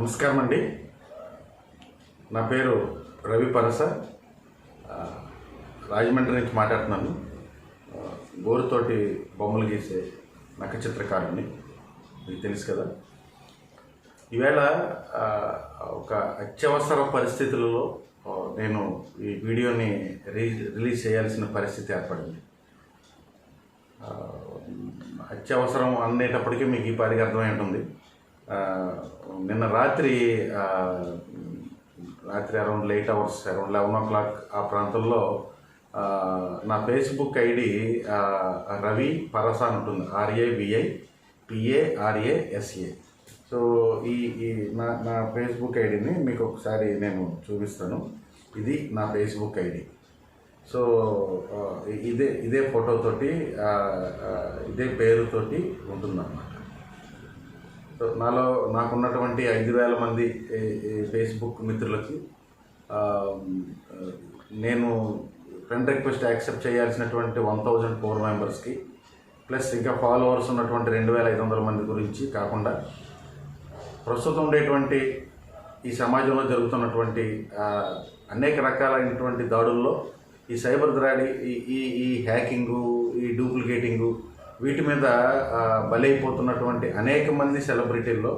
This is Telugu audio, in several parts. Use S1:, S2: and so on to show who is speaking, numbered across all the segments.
S1: నమస్కారం అండి. నా పేరు రవి పరస. రాజమండ్రి నుంచి మాట్లాడుతున్నాను. గోరుతోటి బొమ్మలు గీసే నక్క చిత్రకారుని మీకు తెలుసు కదా. ఈవేళ ఒక అత్యవసర పరిస్థితులలో నేను ఈ వీడియోని రిలీజ్ చేయాల్సిన పరిస్థితి ఏర్పడింది. అత్యవసరం అనేటప్పటికీ మీకు ఈ పాటికి అర్థమై ఉంటుంది. నిన్న రాత్రి రాత్రి around late hours around eleven o'clock ఆ ప్రాంతంలో నా ఫేస్బుక్ ఐడి రవి పరస అని ఉంటుంది ఆర్ఏబిఐ పిఏఆర్ఏఎస్ఏ సో ఈ ఈ నా నా ఫేస్బుక్ ఐడిని మీకు ఒకసారి నేను చూపిస్తాను. ఇది నా ఫేస్బుక్ ఐడి. సో ఇదే ఇదే ఫోటోతోటి ఇదే పేరుతోటి ఉంటుందన్నమాట. సో నాలో నాకున్నటువంటి ఐదు వేల మంది ఫేస్బుక్ మిత్రులకి నేను ఫ్రెండ్ రిక్వెస్ట్ యాక్సెప్ట్ చేయాల్సినటువంటి వన్ థౌజండ్ ఫోర్ మెంబర్స్కి ప్లస్ ఇంకా ఫాలోవర్స్ ఉన్నటువంటి రెండు వేల ఐదు వందల మంది గురించి కాకుండా ప్రస్తుతం ఉండేటువంటి ఈ సమాజంలో జరుగుతున్నటువంటి అనేక రకాలైనటువంటి దాడుల్లో ఈ సైబర్ దాడి ఈ ఈ ఈ హ్యాకింగు ఈ డూప్లికేటింగు వీటి మీద బలైపోతున్నటువంటి అనేక మంది సెలబ్రిటీల్లో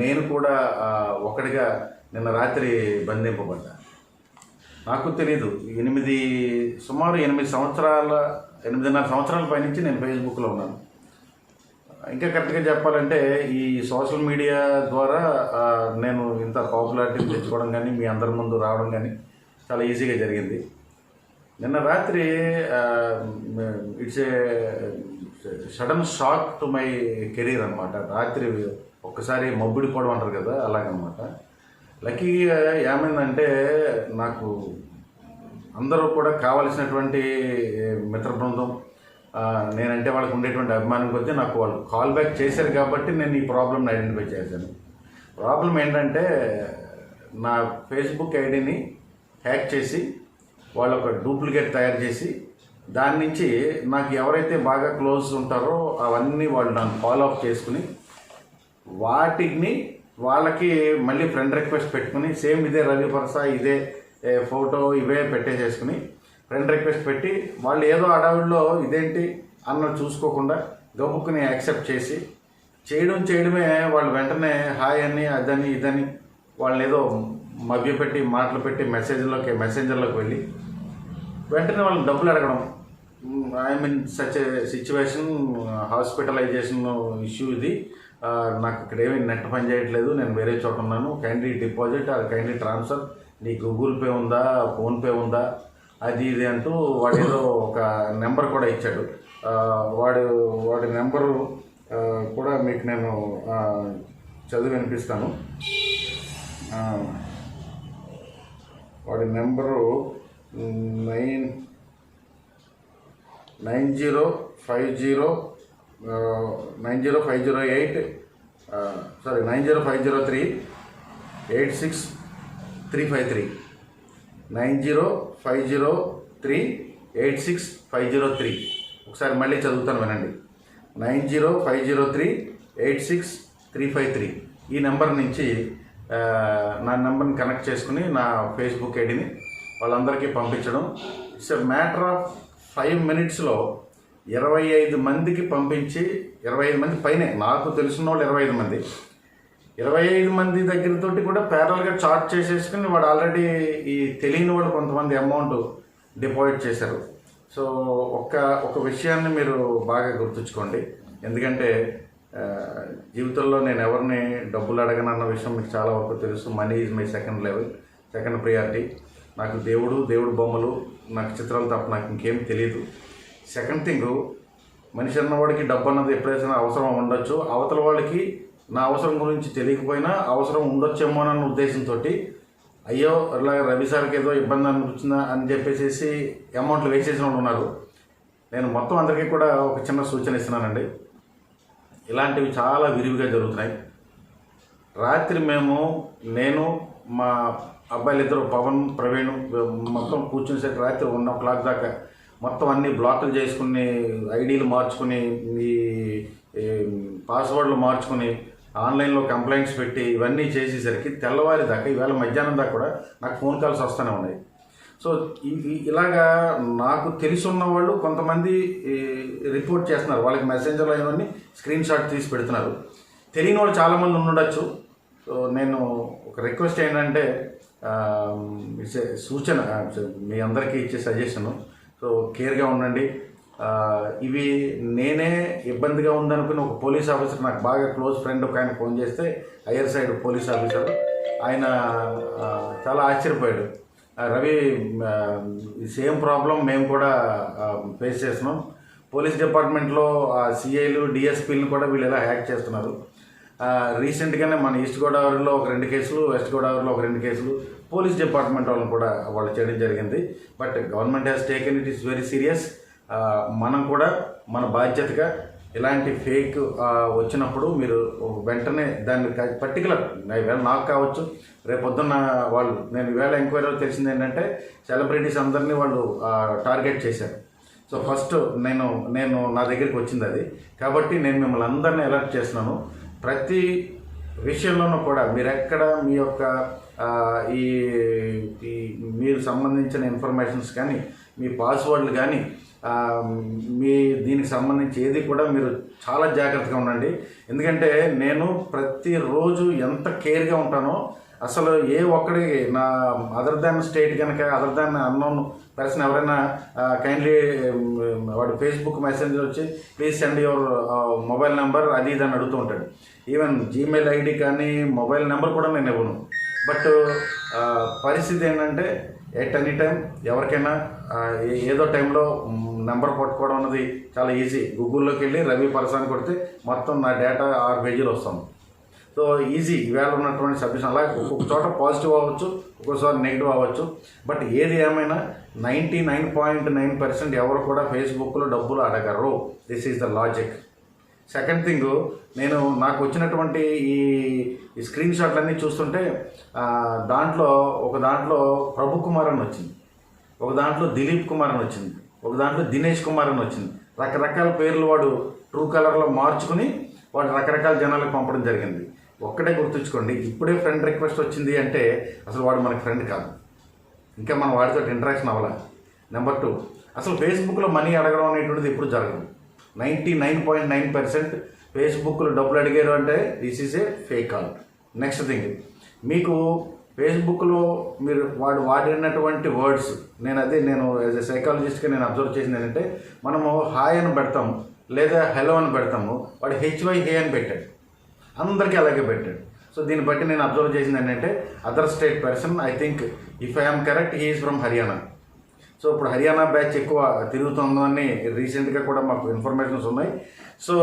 S1: నేను కూడా ఒకటిగా నిన్న రాత్రి బంధింపబడ్డా. నాకు తెలియదు ఎనిమిది సుమారు ఎనిమిది సంవత్సరాల ఎనిమిదిన్నర సంవత్సరాల పైనుంచి నేను ఫేస్బుక్లో ఉన్నాను. ఇంకా కరెక్ట్గా చెప్పాలంటే ఈ సోషల్ మీడియా ద్వారా నేను ఇంత పాపులారిటీ తెచ్చుకోవడం కానీ మీ అందరి ముందు రావడం కానీ చాలా ఈజీగా జరిగింది. నిన్న రాత్రి it's a sudden shock to my career అనమాట రాత్రి ఒక్కసారి మబ్బుడిపోవడం అంటారు కదా అలాగనమాట. లక్కీగా ఏమైందంటే నాకు అందరూ కూడా కావలసినటువంటి మిత్ర బృందం నేనంటే వాళ్ళకి ఉండేటువంటి అభిమానం కొద్దీ నాకు వాళ్ళు కాల్ బ్యాక్ చేశారు కాబట్టి నేను ఈ ప్రాబ్లమ్ని ఐడెంటిఫై చేశాను. ప్రాబ్లం ఏంటంటే నా ఫేస్బుక్ ఐడిని హ్యాక్ చేసి వాళ్ళు ఒక డూప్లికేట్ తయారు చేసి దాని నుంచి నాకు ఎవరైతే బాగా క్లోజ్ ఉంటారో అవన్నీ వాళ్ళు నన్ను ఫాలో అప్ చేసుకుని వాటిని వాళ్ళకి మళ్ళీ ఫ్రెండ్ రిక్వెస్ట్ పెట్టుకుని సేమ్ ఇదే రవి పరస ఇదే ఫోటో ఇవే పెట్టేసేసుకుని ఫ్రెండ్ రిక్వెస్ట్ పెట్టి వాళ్ళు ఏదో అడవుల్లో ఇదేంటి అన్న చూసుకోకుండా గబుక్కుని యాక్సెప్ట్ చేసి చేయడం చేయడమే వాళ్ళు వెంటనే హాయ్ అని అదని ఇదని వాళ్ళని ఏదో మభ్యపెట్టి మాటలు పెట్టి మెసేజ్లోకి మెసెంజర్లోకి వెళ్ళి వెంటనే వాళ్ళని డబ్బులు అడగడం. I mean such situation hospitalization issue ఇది. Uh, నాకు ఇక్కడ ఏమీ నెట్ పని చేయట్లేదు నేను వేరే చోట ఉన్నాను. కైండ్లీ డిపాజిట్ అది కైండ్లీ ట్రాన్స్ఫర్ నీ గూగుల్ పే ఉందా ఫోన్పే ఉందా అది ఇది అంటూ వాడు ఏదో ఒక నెంబర్ కూడా ఇచ్చాడు. Uh, వాడు వాడి నెంబరు uh, కూడా మీకు నేను చదివి వినిపిస్తాను. వాడి number nine nine zero five zero nine zero five zero eight sorry nine zero five zero three eight six three five three. Nine zero five zero three eight six five zero three. ఒకసారి మళ్ళీ చదువుతాను వినండి. Nine zero five zero three eight six three five three. ఈ నెంబర్ నుంచి నా నెంబర్ని కనెక్ట్ చేసుకుని నా ఫేస్బుక్ ఐడిని వాళ్ళందరికీ పంపించడం. It's a matter of five మినిట్స్లో ఇరవై ఐదు మందికి పంపించి ఇరవై ఐదు మంది పైనే నాకు తెలిసిన వాళ్ళు ఇరవై ఐదు మంది. ఇరవై ఐదు మంది దగ్గరతోటి కూడా ప్యారల్గా చార్ట్ చేసేసుకుని వాడు ఆల్రెడీ ఈ తెలియని వాళ్ళు కొంతమంది అమౌంట్ డిపాజిట్ చేశారు. సో ఒక్క ఒక విషయాన్ని మీరు బాగా గుర్తుంచుకోండి. ఎందుకంటే జీవితంలో నేను ఎవరిని డబ్బులు అడగనన్న విషయం మీకు చాలా వరకు తెలుసు. Money is my second level second priority నాకు దేవుడు దేవుడు బొమ్మలు నాకు చిత్రాలు తప్ప నాకు ఇంకేం తెలియదు సెకండ్ థింగ్ మనిషి అన్నవాడికి డబ్బు అన్నది ఎప్పుడైనా అవసరం ఉండొచ్చు. అవతల వాళ్ళకి నా అవసరం గురించి తెలియకపోయినా అవసరం ఉండొచ్చేమో అన్న ఉద్దేశంతో అయ్యో అలా రవి సార్కి ఏదో ఇబ్బంది అనిపించిందా అని చెప్పేసి అమౌంట్లు వేసేసిన వాళ్ళు ఉన్నారు. నేను మొత్తం అందరికీ కూడా ఒక చిన్న సూచన ఇస్తున్నానండి. ఇలాంటివి చాలా విరివిగా జరుగుతున్నాయి. రాత్రి మేము నేను మా అబ్బాయిలు ఇద్దరు పవన్ ప్రవీణ్ మొత్తం కూర్చునేసరికి రాత్రి వన్ ఓ క్లాక్ దాకా మొత్తం అన్ని బ్లాకులు చేసుకుని ఐడీలు మార్చుకుని ఈ పాస్వర్డ్లు మార్చుకుని ఆన్లైన్లో కంప్లైంట్స్ పెట్టి ఇవన్నీ చేసేసరికి తెల్లవారి దాకా ఈవేళ మధ్యాహ్నం దాకా కూడా నాకు ఫోన్ కాల్స్ వస్తూనే ఉన్నాయి. సో ఇలాగా నాకు తెలుసున్న వాళ్ళు కొంతమంది రిపోర్ట్ చేస్తున్నారు. వాళ్ళకి మెసేంజర్లో అయినవన్నీ స్క్రీన్ షాట్ తీసి పెడుతున్నారు. తెలియని వాళ్ళు చాలామంది ఉండొచ్చు సో నేను ఒక రిక్వెస్ట్ ఏంటంటే ఇచ్చే సూచన మీ అందరికీ ఇచ్చే సజెషను. సో కేర్గా ఉండండి. ఇవి నేనే ఇబ్బందిగా ఉందనుకుని ఒక పోలీస్ ఆఫీసర్ నాకు బాగా క్లోజ్ ఫ్రెండ్ ఒక ఆయన ఫోన్ చేస్తే హయ్యర్ సైడ్ పోలీస్ ఆఫీసర్. ఆయన చాలా ఆశ్చర్యపోయాడు. రవి సేమ్ ప్రాబ్లం మేము కూడా ఫేస్ చేస్తున్నాం. పోలీస్ డిపార్ట్మెంట్లో సిఐలు డిఎస్పీలను కూడా వీళ్ళు ఎలా హ్యాక్ చేస్తున్నారు. రీసెంట్గానే మన ఈస్ట్ గోదావరిలో ఒక రెండు కేసులు వెస్ట్ గోదావరిలో ఒక రెండు కేసులు పోలీస్ డిపార్ట్మెంట్ వాళ్ళని కూడా వాళ్ళు చేయడం జరిగింది. But government has taken it is very serious మనం కూడా మన బాధ్యతగా ఇలాంటి ఫేక్ వచ్చినప్పుడు మీరు వెంటనే దాన్ని పర్టికులర్ ఈవేళ నాకు కావచ్చు రేపొద్దున్న వాళ్ళు నేను ఈవేళ ఎంక్వైరీలో తెలిసింది ఏంటంటే సెలబ్రిటీస్ అందరినీ వాళ్ళు టార్గెట్ చేశారు. సో ఫస్ట్ నేను నేను నా దగ్గరికి వచ్చింది అది. కాబట్టి నేను మిమ్మల్ని అందరినీ అలర్ట్ చేస్తున్నాను. ప్రతి విషయంలోనూ కూడా మీరు ఎక్కడ మీ యొక్క ఈ ఈ మీరు సంబంధించిన ఇన్ఫర్మేషన్స్ కానీ మీ పాస్వర్డ్లు కానీ మీ దీనికి సంబంధించి ఏది కూడా మీరు చాలా జాగ్రత్తగా ఉండండి. ఎందుకంటే నేను ప్రతిరోజు ఎంత కేర్గా ఉంటానో అసలు ఏ ఒక్కడి నా అదర్ దాన్ స్టేట్ కనుక అదర్ దాన్ అన్నోన్ పర్సన్ ఎవరైనా కైండ్లీ వాడు ఫేస్బుక్ మెసేంజర్ వచ్చి please send your mobile number అది ఇది అని అడుగుతూ ఉంటాడు. ఈవెన్ జీమెయిల్ ఐడి కానీ మొబైల్ నెంబర్ కూడా నేను ఇవ్వను. బట్ పరిస్థితి ఏంటంటే ఎట్ ఎనీ టైం ఎవరికైనా ఏదో టైంలో నెంబర్ పట్టుకోవడం అన్నది చాలా ఈజీ. గూగుల్లోకి వెళ్ళి రవి పరసాన్ని కొడితే మొత్తం నా డేటా ఆరు పేజీలు వస్తుంది. So easy. ఈవేళ ఉన్నటువంటి సబ్మిషన్. అలాగే ఒక్కొక్క చోట పాజిటివ్ అవ్వచ్చు ఒక్కొక్కసారి నెగిటివ్ అవ్వచ్చు. బట్ ఏది ఏమైనా ninety nine point nine percent ఎవరు కూడా ఫేస్బుక్లో డబ్బులు అడగరు. This is the logic second thing నేను నాకు వచ్చినటువంటి ఈ స్క్రీన్ షాట్లన్నీ చూస్తుంటే దాంట్లో ఒక దాంట్లో ప్రభు కుమార్ అని వచ్చింది. ఒక దాంట్లో దిలీప్ కుమార్ అని వచ్చింది. ఒక దాంట్లో దినేష్ కుమార్ అని వచ్చింది. రకరకాల పేర్లు వాడు ట్రూ కలర్లో మార్చుకుని వాడు రకరకాల జనాలకు పంపడం జరిగింది. ఒక్కటే గుర్తుంచుకోండి ఇప్పుడే ఫ్రెండ్ రిక్వెస్ట్ వచ్చింది అంటే అసలు వాడు మనకి ఫ్రెండ్ కాదు. ఇంకా మనం వాడితో ఇంటరాక్షన్ అవ్వాలి? నెంబర్ టూ అసలు ఫేస్బుక్లో మనీ అడగడం అనేటువంటిది ఎప్పుడు జరగదు. Ninety nine point nine percent ఫేస్బుక్లో డబ్బులు అడిగారు అంటే this is a fake call next thing మీకు ఫేస్బుక్లో మీరు వాడు వాడినటువంటి వర్డ్స్ నేను అదే నేను యాజ్ ఎ సైకాలజిస్ట్గా నేను అబ్జర్వ్ చేసింది ఏంటంటే మనము హాయ్ అని పెడతాము లేదా హలో అని పెడతాము వాడు హెచ్వై హే అని పెట్టాడు. అందరికీ అలాగే పెట్టాడు. సో దీన్ని బట్టి నేను అబ్జర్వ్ చేసింది ఏంటంటే other state person I think if I'm correct he is from Haryana so ఇప్పుడు హర్యానా బ్యాచ్ ఎక్కువ తిరుగుతుందని రీసెంట్గా కూడా మాకు ఇన్ఫర్మేషన్స్ ఉన్నాయి. సో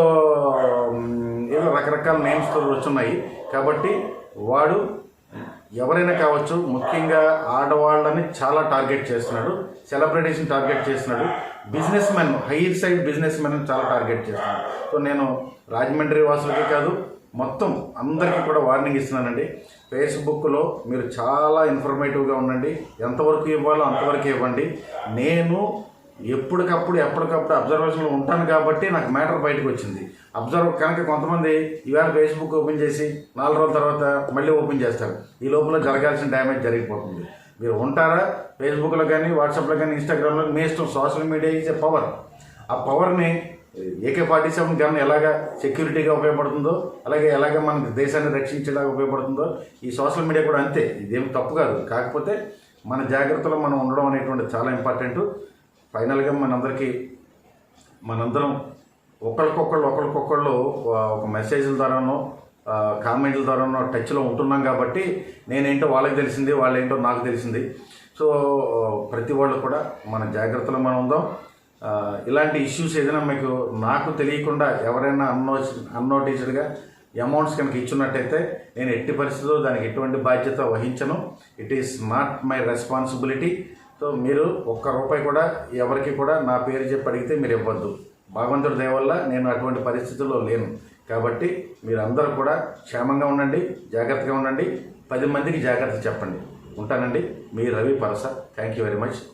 S1: ఏదో రకరకాల నేమ్స్తో వచ్చున్నాయి కాబట్టి వాడు ఎవరైనా కావచ్చు ముఖ్యంగా ఆడవాళ్ళని చాలా టార్గెట్ చేస్తున్నాడు. సెలబ్రిటీస్ని టార్గెట్ చేస్తున్నాడు. Businessmen higher side businessmen చాలా టార్గెట్ చేస్తున్నాడు. సో నేను రాజమండ్రి వాసులకే కాదు మొత్తం అందరికీ కూడా వార్నింగ్ ఇస్తున్నానండి. ఫేస్బుక్లో మీరు చాలా ఇన్ఫర్మేటివ్గా ఉండండి. ఎంతవరకు ఇవ్వాలో అంతవరకు ఇవ్వండి. నేను ఎప్పటికప్పుడు ఎప్పటికప్పుడు అబ్జర్వేషన్లో ఉంటాను కాబట్టి నాకు మ్యాటర్ బయటకు వచ్చింది. అబ్జర్వ్ కనుక కొంతమంది ఈవేళ ఫేస్బుక్ ఓపెన్ చేసి నాలుగు రోజుల తర్వాత మళ్ళీ ఓపెన్ చేస్తారు. ఈ లోపల జరగాల్సిన డ్యామేజ్ జరిగిపోతుంది. మీరు ఉంటారా? ఫేస్బుక్లో కానీ వాట్సాప్లో కానీ ఇన్స్టాగ్రామ్లో మీ ఇష్టం social media is a power. ఆ పవర్ని ఏకే ఫార్టీ సెవెన్ గన్ ఎలాగ సెక్యూరిటీగా ఉపయోగపడుతుందో అలాగే ఎలాగ మన దేశాన్ని రక్షించేలాగా ఉపయోగపడుతుందో ఈ సోషల్ మీడియా కూడా అంతే. ఇదేం తప్పు కాదు. కాకపోతే మన జాగ్రత్తలో మనం ఉండడం అనేటువంటి చాలా ఇంపార్టెంట్. ఫైనల్గా మనందరికీ మనందరం ఒకరికొకళ్ళు ఒకరికొకళ్ళు ఒక మెసేజ్ల ద్వారానో కామెంట్ల ద్వారానో టచ్లో ఉంటున్నాం కాబట్టి నేనేంటో వాళ్ళకి తెలిసింది వాళ్ళేంటో నాకు తెలిసింది. సో ప్రతి వాళ్ళు కూడా మన జాగ్రత్తలో మనం ఉందాం. ఇలాంటి ఇష్యూస్ ఏదైనా మీకు నాకు తెలియకుండా ఎవరైనా అన్నో అన్నోటీస్డ్గా అమౌంట్స్ కనుక ఇచ్చున్నట్టయితే నేను ఎట్టి పరిస్థితుల్లో దానికి ఎటువంటి బాధ్యత వహించను. It is not my responsibility so మీరు ఒక్క రూపాయి కూడా ఎవరికి కూడా నా పేరు చెప్పి అడిగితే మీరు ఇవ్వద్దు. భగవంతుడి దయవల్ల నేను అటువంటి పరిస్థితుల్లో లేను. కాబట్టి మీరందరూ కూడా క్షేమంగా ఉండండి జాగ్రత్తగా ఉండండి. పది మందికి జాగ్రత్త చెప్పండి. ఉంటానండి. మీ Ravi Parasa. Thank you very much